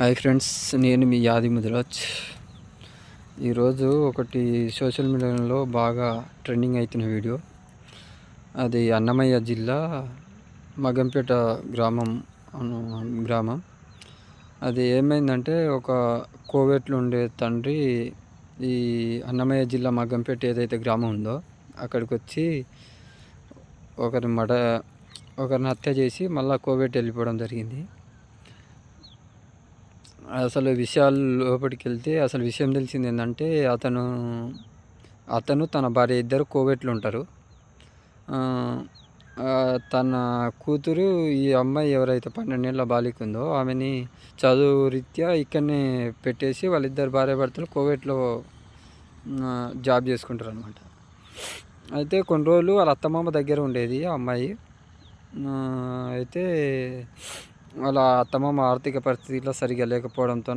Hi friends నేను మీ యాది ముదిరాజ్. ఈరోజు ఒకటి సోషల్ మీడియాలో బాగా ట్రెండింగ్ అవుతున్న వీడియో. అది అన్నమయ్య జిల్లా మగంపేట గ్రామం గ్రామం. అది ఏమైందంటే ఒక కోవేట్లో ఉండే తండ్రి ఈ అన్నమయ్య జిల్లా మగ్గంపేట ఏదైతే గ్రామం ఉందో అక్కడికి వచ్చి ఒకరిని మడ ఒకరిని హత్య చేసి మళ్ళీ కోవేట్ వెళ్ళిపోవడం జరిగింది. అసలు విషయాలు లోపలికి వెళ్తే అసలు విషయం తెలిసింది ఏంటంటే అతను అతను తన భార్య ఇద్దరు కోవిడ్లు ఉంటారు. తన కూతురు ఈ అమ్మాయి ఎవరైతే పన్నెండేళ్ళ బాలిక ఉందో ఆమెని చదువు రీత్యా ఇక్కడనే పెట్టేసి వాళ్ళిద్దరు భార్య భర్తలు కోవిడ్లో జాబ్ చేసుకుంటారు అనమాట అయితే కొన్ని రోజులు వాళ్ళ అత్తమామ దగ్గర ఉండేది ఆ అమ్మాయి. అయితే వాళ్ళ అత్తమామ ఆర్థిక పరిస్థితిలో సరిగా లేకపోవడంతో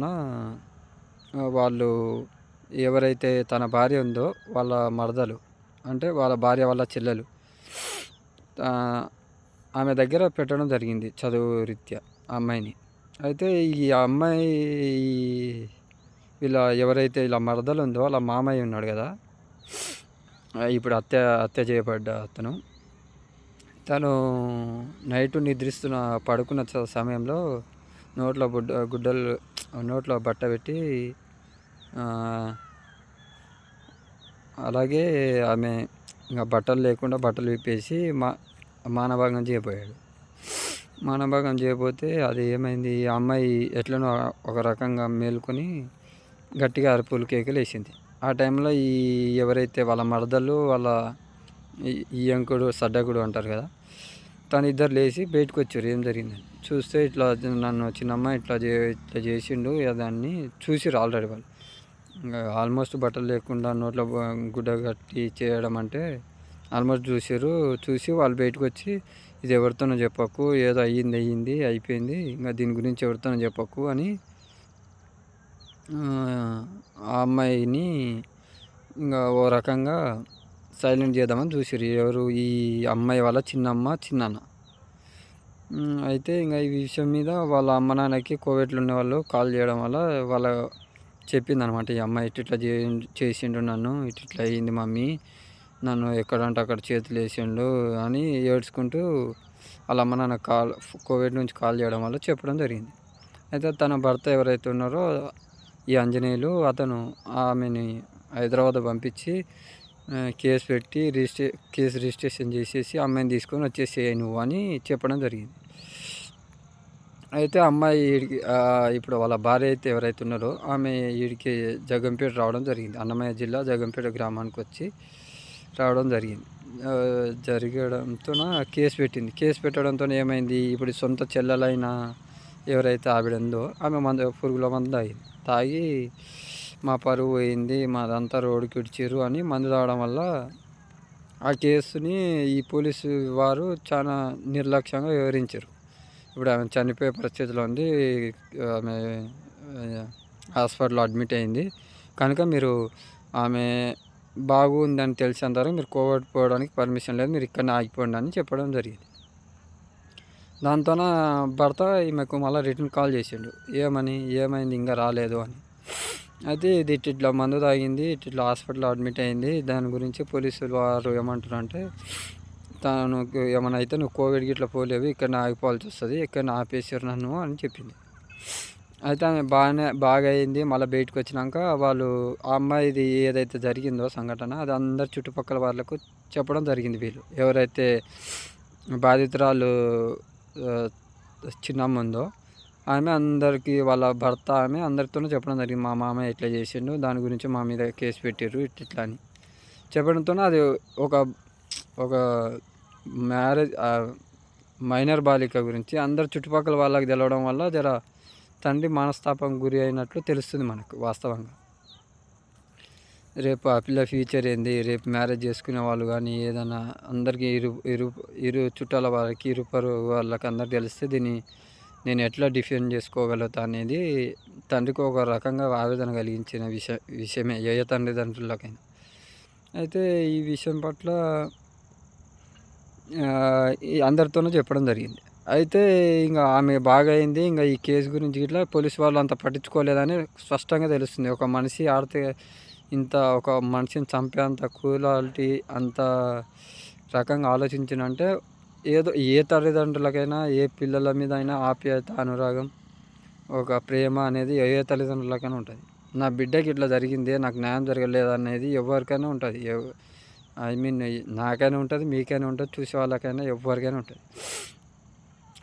వాళ్ళు ఎవరైతే తన భార్య ఉందో వాళ్ళ మరదలు అంటే వాళ్ళ భార్య వాళ్ళ చెల్లెలు ఆమె దగ్గర పెట్టడం జరిగింది చదువు రీత్యా అమ్మాయిని. అయితే ఈ అమ్మాయి వీళ్ళ ఎవరైతే ఇలా మరదలు ఉందో వాళ్ళ మామయ్య ఉన్నాడు కదా ఇప్పుడు హత్య హత్య చేయబడ్డ అతను. తను నైట్ నిద్రిస్తున్న పడుకున్న సమయంలో నోట్లో గుడ్డ గుడ్డలు నోట్లో బట్ట పెట్టి అలాగే ఆమె ఇంకా బట్టలు లేకుండా బట్టలు విప్పేసి మా మానభాగం చేయబోయాడు. మానభాగం చేయబోతే అది ఏమైంది? అమ్మాయి ఎట్లనో ఒక రకంగా మేల్కొని గట్టిగా అరుపులు కేకలు వేసింది ఆ టైంలో ఈ ఎవరైతే వాళ్ళ మరదలు వాళ్ళ ఈ అంకుడు సడ్డకుడు అంటారు కదా. తను ఇద్దరు లేచి బయటకు వచ్చారు. ఏం జరిగిందని చూస్తే ఇట్లా నన్ను చిన్నమ్మ ఇట్లా చే ఇట్లా చేసిండు. దాన్ని చూసిరు ఆల్రెడీ వాళ్ళు. ఇంకా ఆల్మోస్ట్ బట్టలు లేకుండా నోట్లో గుడ్డ కట్టి చేయడం అంటే ఆల్మోస్ట్ చూసారు చూసి వాళ్ళు బయటకు వచ్చి ఇది ఎవరితోనో చెప్పకు. ఏదో అయ్యింది అయ్యింది అయిపోయింది. ఇంకా దీని గురించి ఎవరితోనో చెప్పకు అని ఆ అమ్మాయిని ఇంకా ఓ రకంగా సైలెంట్ చేద్దామని చూసిరు ఎవరు? ఈ అమ్మాయి వాళ్ళ చిన్నమ్మ చిన్నాన్న. అయితే ఇంకా ఈ విషయం మీద వాళ్ళ అమ్మ నాన్నకి కోవిడ్లు ఉన్న వాళ్ళు కాల్ చేయడం వల్ల వాళ్ళ చెప్పింది అనమాట ఈ అమ్మాయి ఇట్లా చేసిండు నన్ను ఇట్లా అయ్యింది మమ్మీ నన్ను ఎక్కడంటే అక్కడ చేతులు వేసిండు అని ఏడ్చుకుంటూ వాళ్ళ అమ్మ నాన్న కాల్ కోవిడ్ నుంచి కాల్ చేయడం వల్ల చెప్పడం జరిగింది. అయితే తన భర్త ఎవరైతే ఉన్నారో ఈ ఆంజనేయులు అతను ఆమెని హైదరాబాద్ పంపించి కేసు పెట్టి రిజిస్ట్రే కేసు రిజిస్ట్రేషన్ చేసేసి అమ్మాయిని తీసుకొని వచ్చేసేయి నువ్వు అని చెప్పడం జరిగింది. అయితే అమ్మాయి వీడికి ఇప్పుడు వాళ్ళ భార్య అయితే ఎవరైతే ఉన్నారో ఆమె వీడికి జగంపేట రావడం జరిగింది. అన్నమయ్య జిల్లా జగంపేట గ్రామానికి వచ్చి రావడం జరిగింది. జరగడంతో కేసు పెట్టింది. కేసు పెట్టడంతో ఏమైంది? ఇప్పుడు సొంత చెల్లెలైన ఎవరైతే ఆవిడందో ఆమె మంద పురుగుల మందు తాగింది తాగి మా పరువు పోయింది మాదంతా రోడ్డుకి ఇడిచారు అని మందు తాగడం వల్ల ఆ కేసుని ఈ పోలీసు వారు చాలా నిర్లక్ష్యంగా వివరించారు ఇప్పుడు ఆమె చనిపోయే పరిస్థితిలో ఉంది ఆమె హాస్పిటల్లో అడ్మిట్ అయింది. కనుక మీరు ఆమె బాగుందని తెలిసేంత వరకు మీరు కోవిడ్ పోవడానికి పర్మిషన్ లేదు మీరు ఇక్కడ ఆగిపోండి అని చెప్పడం జరిగింది. దాంతో భర్త ఈమెకు మళ్ళీ రిటర్న్ కాల్ చేసిండు ఏమని ఏమైంది ఇంకా రాలేదు అని. అయితే ఇది ఇట్లా మందు తాగింది ఇట్లా హాస్పిటల్లో అడ్మిట్ అయింది. దాని గురించి పోలీసులు వారు ఏమంటారు అంటే తను ఏమైనా అయితే నువ్వు కోవిడ్కి ఇట్లా పోలేవు ఇక్కడ ఆగిపోవాల్సి వస్తుంది ఇక్కడ ఆపేసారు నన్ను అని చెప్పింది. అయితే ఆమె బాగానే బాగా అయింది. మళ్ళీ బయటకు వచ్చినాక వాళ్ళు ఆ అమ్మాయిది ఏదైతే జరిగిందో సంఘటన అది అందరు చుట్టుపక్కల వాళ్ళకు చెప్పడం జరిగింది వీళ్ళు. ఎవరైతే బాధితురాలు చిన్నమ్మ ఉందో ఆమె అందరికీ వాళ్ళ భర్త ఆమె అందరితోనే చెప్పడం జరిగింది. మా మామ ఇట్లా చేసిండు దాని గురించి మా మీద కేసు పెట్టారు ఇట్లా అని. చెప్పడంతో అది ఒక ఒక మ్యారేజ్ మైనర్ బాలిక గురించి అందరు చుట్టుపక్కల వాళ్ళకి తెలవడం వల్ల జర తండ్రి మనస్తాపం గురి అయినట్లు తెలుస్తుంది మనకు వాస్తవంగా. రేపు ఆ పిల్ల ఫ్యూచర్ ఏంది రేపు మ్యారేజ్ చేసుకునే వాళ్ళు కానీ ఏదైనా అందరికీ ఇరు ఇరు ఇరు చుట్టాల వాళ్ళకి ఇరుపరు వాళ్ళకి అందరు తెలిస్తే దీన్ని నేను ఎట్లా డిఫెండ్ చేసుకోగలుగుతా అనేది తండ్రికి ఒక రకంగా ఆవేదన కలిగించిన విషయ విషయమే ఏ తండ్రిదండ్రులకైనా అయితే ఈ విషయం పట్ల అందరితోనూ చెప్పడం జరిగింది. అయితే ఇంకా ఆమె బాగా అయింది ఇంకా ఈ కేసు గురించి ఇట్లా పోలీసు వాళ్ళు అంత పట్టించుకోలేదని స్పష్టంగా తెలుస్తుంది. ఒక మనిషి ఆడితే ఇంత ఒక మనిషిని చంపే అంత క్రూరాలిటీ అంత రకంగా ఆలోచించినంటే ఏదో ఏ తల్లిదండ్రులకైనా ఏ పిల్లల మీద అయినా ఆప్యాయత అనురాగం ఒక ప్రేమ అనేది ఏ తల్లిదండ్రులకైనా ఉంటుంది. నా బిడ్డకి ఇట్లా జరిగింది నాకు న్యాయం జరగలేదు అనేది ఎవరికైనా ఉంటుంది. ఐ మీన్ నాకైనా ఉంటుంది మీకైనా ఉంటుంది చూసే వాళ్ళకైనా ఎవరికైనా ఉంటుంది.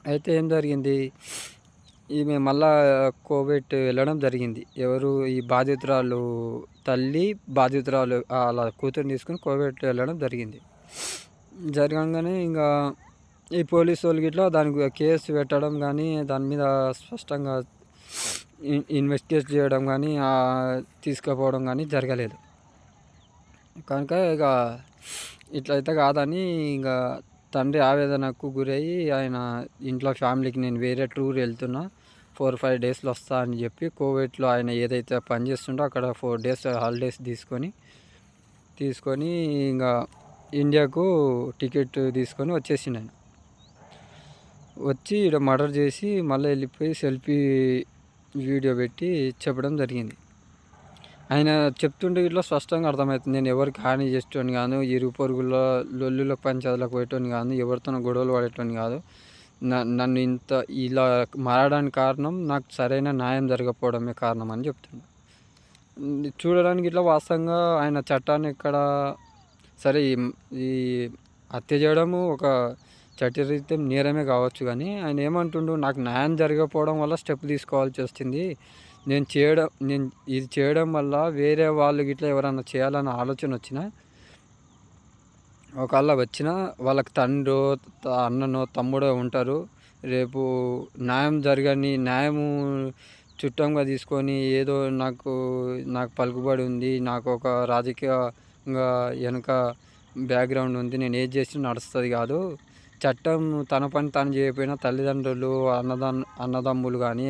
అయితే ఏం జరిగింది? ఈమె మళ్ళా కోవిడ్ వెళ్ళడం జరిగింది. ఎవరు ఈ బాధితురాలు తల్లి బాధితురాలు అలా కూతురు తీసుకుని కోవిడ్ వెళ్ళడం జరిగింది. జరగంగానే ఇంకా ఈ పోలీసు వాళ్ళు గిట్లా దానికి కేసు పెట్టడం కానీ దాని మీద స్పష్టంగా ఇన్వెస్టిగేట్ చేయడం కానీ తీసుకుపోవడం కానీ జరగలేదు. కనుక ఇక ఇట్లయితే కాదని ఇంకా తండ్రి ఆవేదనకు గురయ్యి ఆయన ఇంట్లో ఫ్యామిలీకి నేను వేరే టూర్ వెళ్తున్నా ఫోర్ ఫైవ్ డేస్లో వస్తా అని చెప్పి కోవిడ్లో ఆయన ఏదైతే పని చేస్తుండో అక్కడ ఫోర్ డేస్ హాలిడేస్ తీసుకొని తీసుకొని ఇంకా ఇండియాకు టికెట్ తీసుకొని వచ్చేసిండు ఆయన. వచ్చి ఇక్కడ మర్డర్ చేసి మళ్ళీ వెళ్ళిపోయి సెల్ఫీ వీడియో పెట్టి చెప్పడం జరిగింది. ఆయన చెప్తుంటే ఇట్లా స్పష్టంగా అర్థమవుతుంది. నేను ఎవరికి హాని చేసేటోని కాను ఇరుగు పొరుగులో లొల్లులకు పంచాయతీలకు పోయేటోని కాదు ఎవరితోనో గొడవలు పడేటోని కాదు. నన్ను ఇంత ఇలా మారడానికి కారణం నాకు సరైన న్యాయం జరగకపోవడమే కారణం అని చెప్తున్నాను చూడడానికి ఇట్లా వాస్తవంగా ఆయన చట్టాన్ని ఇక్కడ సరే ఈ హత్య చేయడము ఒక చట్టరీత్యం నేరమే కావచ్చు కానీ ఆయన ఏమంటుండు నాకు న్యాయం జరగకపోవడం వల్ల స్టెప్ తీసుకోవాల్సి వచ్చింది నేను చేయడం నేను ఇది చేయడం వల్ల వేరే వాళ్ళు గిట్లా ఎవరన్నా చేయాలన్న ఆలోచన వచ్చినా ఒకవేళ వచ్చినా వాళ్ళకి తండ్రో అన్ననో తమ్ముడో ఉంటారు. రేపు న్యాయం జరగని న్యాయము చుట్టంగా తీసుకొని ఏదో నాకు నాకు పలుకుబడి ఉంది నాకు ఒక రాజకీయంగా వెనుక బ్యాక్గ్రౌండ్ ఉంది నేను ఏది చేసినా నడుస్తుంది కాదు. చట్టం తన పని తాను చేయకపోయినా తల్లిదండ్రులు అన్నదమ్ అన్నదమ్ములు కానీ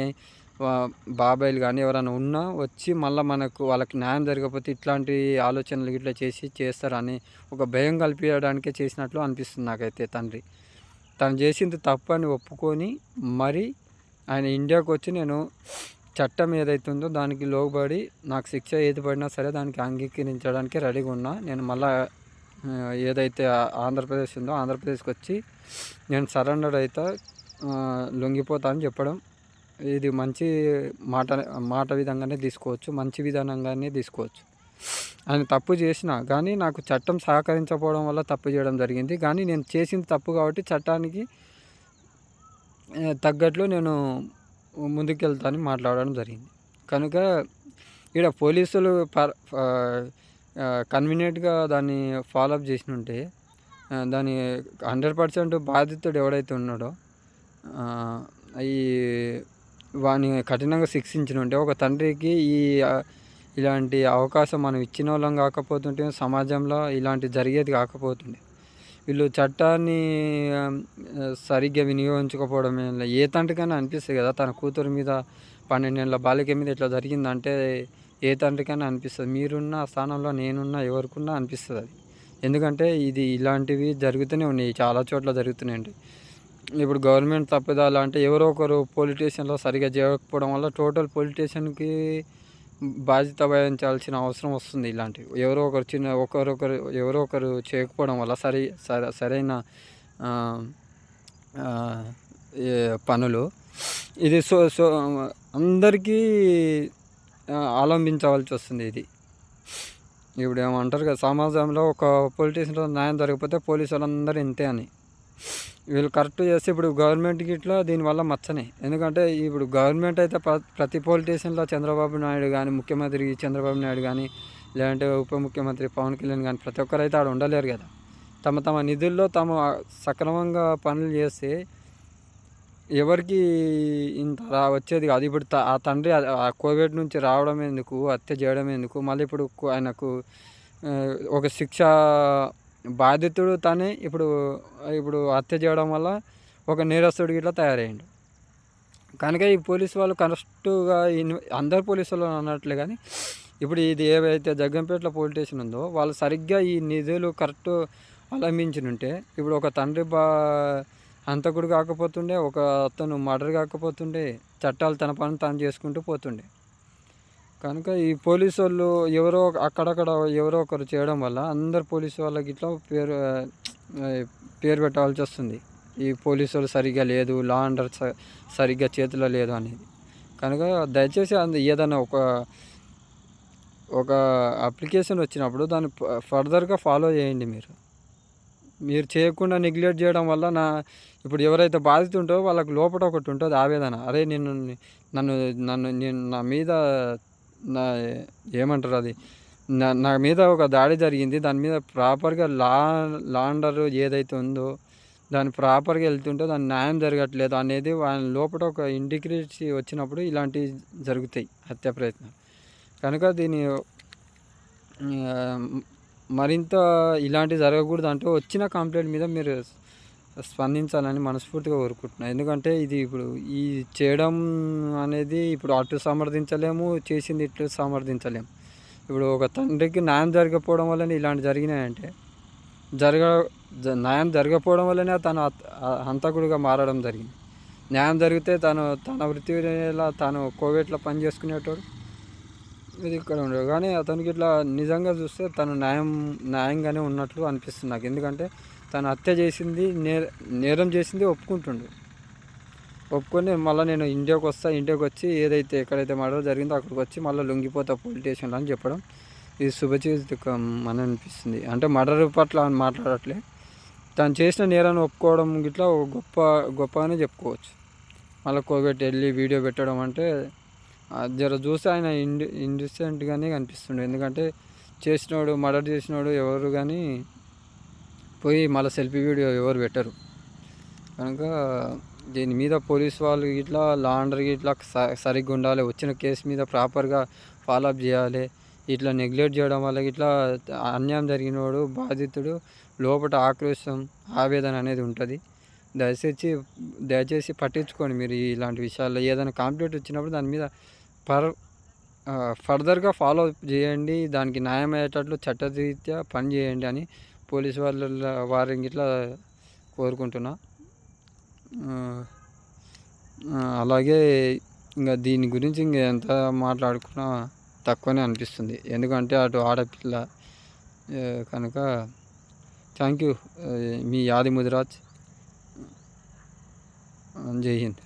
బాబాయిలు కానీ ఎవరైనా ఉన్నా వచ్చి మళ్ళీ మనకు వాళ్ళకి న్యాయం జరగకపోతే ఇట్లాంటి ఆలోచనలు ఇట్లా చేసి చేస్తారని ఒక భయం కల్పించడానికే చేసినట్లు అనిపిస్తుంది నాకైతే తండ్రి. తను చేసింది తప్పు అని ఒప్పుకొని మరి ఆయన ఇండియాకు వచ్చి నేను చట్టం ఏదైతే ఉందో దానికి లోబడి నాకు శిక్ష ఏది పడినా సరే దానికి అంగీకరించడానికి రెడీగా ఉన్నా. నేను మళ్ళీ ఏదైతే ఆంధ్రప్రదేశ్ ఉందో ఆంధ్రప్రదేశ్కి వచ్చి నేను సరెండర్ అయితే లొంగిపోతా అని చెప్పడం. ఇది మంచి మాట మాట విధంగానే తీసుకోవచ్చు మంచి విధానంగానే తీసుకోవచ్చు. ఆయన తప్పు చేసిన కానీ నాకు చట్టం సహకరించకపోవడం వల్ల తప్పు చేయడం జరిగింది. కానీ నేను చేసింది తప్పు కాబట్టి చట్టానికి తగ్గట్లు నేను ముందుకెళ్తానని మాట్లాడడం జరిగింది. కనుక ఇక్కడ పోలీసులు కన్వీనియంట్గా దాన్ని ఫాలోఅప్ చేసి ఉంటే దాని హండ్రెడ్ పర్సెంట్ బాధితుడు ఎవడైతే ఉన్నాడో ఈ వాని కఠినంగా శిక్షించిన ఉంటే ఒక తండ్రికి ఈ ఇలాంటి అవకాశం మనం ఇచ్చిన వాళ్ళం కాకపోతుంటే సమాజంలో ఇలాంటి జరిగేది కాకపోతుండే. వీళ్ళు చట్టాన్ని సరిగ్గా వినియోగించకపోవడం ఏ తండ్రికైనా అనిపిస్తుంది కదా తన కూతురు మీద పన్నెండేళ్ళ బాలిక మీద ఇట్లా జరిగిందంటే ఏ తండ్రికైనా అనిపిస్తుంది. మీరున్న స్థానంలో నేనున్నా ఎవరికున్నా అనిపిస్తుంది అది. ఎందుకంటే ఇది ఇలాంటివి జరుగుతూనే ఉన్నాయి. చాలా చోట్ల జరుగుతున్నాయండి. ఇప్పుడు గవర్నమెంట్ తప్పిదాలు అంటే ఎవరో ఒకరు పొలిటీషియన్లో సరిగా చేయకపోవడం వల్ల టోటల్ పొలిటీషియన్కి బాధ్యత వహించాల్సిన అవసరం వస్తుంది ఇలాంటివి. ఎవరో ఒకరు చిన్న ఒకరొకరు ఎవరో ఒకరు చేయకపోవడం వల్ల సరి సరైన పనులు. ఇది సో సో అందరికీ అవలంబించవలసి వస్తుంది ఇది. ఇప్పుడు ఏమంటారు కదా సమాజంలో ఒక పొలిటీషియన్లో న్యాయం జరగకపోతే పోలీసు వాళ్ళందరూ ఇంతే అని. వీళ్ళు కరెక్ట్ చేస్తే ఇప్పుడు గవర్నమెంట్కి ఇట్లా దీనివల్ల మచ్చనే. ఎందుకంటే ఇప్పుడు గవర్నమెంట్ అయితే ప్రతి పొలిటీషియన్లో చంద్రబాబు నాయుడు కానీ ముఖ్యమంత్రి చంద్రబాబు నాయుడు కానీ లేదంటే ఉప ముఖ్యమంత్రి పవన్ కళ్యాణ్ కానీ ప్రతి ఒక్కరైతే ఆడ ఉండలేరు కదా. తమ తమ నిధుల్లో తమ సక్రమంగా పనులు చేస్తే ఎవరికి ఇంత రా వచ్చేది కాదు. ఇప్పుడు ఆ తండ్రి ఆ కోవిడ్ నుంచి రావడం ఎందుకు హత్య చేయడం ఎందుకు మళ్ళీ ఇప్పుడు ఆయనకు ఒక శిక్ష బాధితుడు తనే ఇప్పుడు ఇప్పుడు హత్య చేయడం వల్ల ఒక నేరస్తుడికి ఇట్లా తయారయ్యిండు. కనుక ఈ పోలీసు వాళ్ళు కరెక్ట్గా అందరు పోలీసు వాళ్ళు అన్నట్లే కానీ ఇప్పుడు ఇది ఏవైతే జగ్గంపేటలో పోలీస్ స్టేషన్ ఉందో వాళ్ళు సరిగ్గా ఈ నిధులు కరెక్ట్ అవలంబించినుంటే ఇప్పుడు ఒక తండ్రి బా హంతకుడు కాకపోతుండే ఒక అతను మర్డర్ కాకపోతుండే చట్టాలు తన పని తాను చేసుకుంటూ పోతుండే. కనుక ఈ పోలీసు వాళ్ళు ఎవరో అక్కడక్కడ ఎవరో ఒకరు చేయడం వల్ల అందరు పోలీసు వాళ్ళకి ఇట్లా పేరు పేరు పెట్టాల్సి వస్తుంది. ఈ పోలీసు వాళ్ళు సరిగ్గా లేదు లా అండర్ సరిగ్గా చేతిలో లేదు అనేది. కనుక దయచేసి అంద ఏదైనా ఒక ఒక అప్లికేషన్ వచ్చినప్పుడు దాన్ని ఫర్దర్గా ఫాలో చేయండి మీరు. మీరు చేయకుండా నెగ్లెక్ట్ చేయడం వల్ల నా ఇప్పుడు ఎవరైతే బాధితుంటో వాళ్ళకు వాళ్ళకి లోపల ఒకటి ఉంటుంది ఆవేదన. అరే నేను నన్ను నన్ను నేను నా మీద నా ఏమంటారు అది నా నా మీద ఒక దాడి జరిగింది. దాని మీద ప్రాపర్గా లా లాండర్ ఏదైతే ఉందో దాన్ని ప్రాపర్గా వెళ్తుంటే దాని న్యాయం జరగట్లేదు అనేది వాళ్ళ లోపల ఒక ఇండిగ్రేట్స్ వచ్చినప్పుడు ఇలాంటివి జరుగుతాయి హత్య ప్రయత్నం కనుక దీని మరింత ఇలాంటివి జరగకూడదు అంటే వచ్చిన కంప్లైంట్ మీద మీరు స్పందించాలని మనస్ఫూర్తిగా కోరుకుంటున్నాను ఎందుకంటే ఇది ఇప్పుడు ఈ చేయడం అనేది ఇప్పుడు అటు సమర్థించలేము చేసింది ఇట్లు సమర్థించలేము. ఇప్పుడు ఒక తండ్రికి న్యాయం జరగకపోవడం వల్లనే ఇలాంటి జరిగినాయంటే జరగ న్యాయం జరగకపోవడం వల్లనే తను హంతకుడిగా మారడం జరిగింది. న్యాయం జరిగితే తను తన వృత్తిలా తాను కోవిడ్లో పని చేసుకునేటోడు ఇది ఇక్కడ ఉండదు కానీ అతనికి ఇట్లా నిజంగా చూస్తే తను న్యాయం న్యాయంగానే ఉన్నట్లు అనిపిస్తుంది నాకు. ఎందుకంటే తను హత్య చేసింది నేర నేరం చేసింది ఒప్పుకుంటుండు. ఒప్పుకొని మళ్ళీ నేను ఇండియాకి వస్తా ఇండియాకి వచ్చి ఏదైతే ఎక్కడైతే మర్డర్ జరిగిందో అక్కడికి వచ్చి మళ్ళీ లొంగిపోతా పోలీస్ స్టేషన్లో అని చెప్పడం ఇది శుభచీతకం అని అనిపిస్తుంది. అంటే మర్డర్ పట్ల అని మాట్లాడట్లే. తను చేసిన నేరాన్ని ఒప్పుకోవడం గిట్లా ఒక గొప్ప గొప్పగానే చెప్పుకోవచ్చు. మళ్ళీ కోవిడ్ వెళ్ళి వీడియో పెట్టడం అంటే జర చూస్తే ఆయన ఇండి ఇండిసెంట్గానే కనిపిస్తుండే. ఎందుకంటే చేసినోడు మర్డర్ చేసినోడు ఎవరు కానీ పోయి మళ్ళీ సెల్ఫీ వీడియో ఎవరు పెట్టరు. కనుక దీని మీద పోలీస్ వాళ్ళు ఇట్లా లాండర్ ఇట్లా స- సరిగ్గా ఉండాలి వచ్చిన కేసు మీద ప్రాపర్గా ఫాలోఅప్ చేయాలి. ఇట్లా నెగ్లెక్ట్ చేయడం వల్ల ఇట్లా అన్యాయం జరిగినోడు బాధితుడు లోపల ఆక్రోశం ఆవేదన అనేది ఉంటుంది. దయచేసి దయచేసి పట్టించుకోండి మీరు ఇలాంటి విషయాల్లో. ఏదైనా కాంప్లీట్ వచ్చినప్పుడు దాని మీద పర్ ఫర్దర్గా ఫాలో చేయండి దానికి న్యాయం అయ్యేటట్లు చట్టరీత్యా పని చేయండి అని పోలీస్ వాళ్ళ వారిని ఇట్లా కోరుకుంటున్నా. అలాగే ఇంకా దీని గురించి ఇంక ఎంత మాట్లాడుకున్నా తక్కువనే అనిపిస్తుంది. ఎందుకంటే అటు ఆడపిల్ల కనుక థ్యాంక్ యూ మీ యాది ముదిరాజ్. జై హింద్.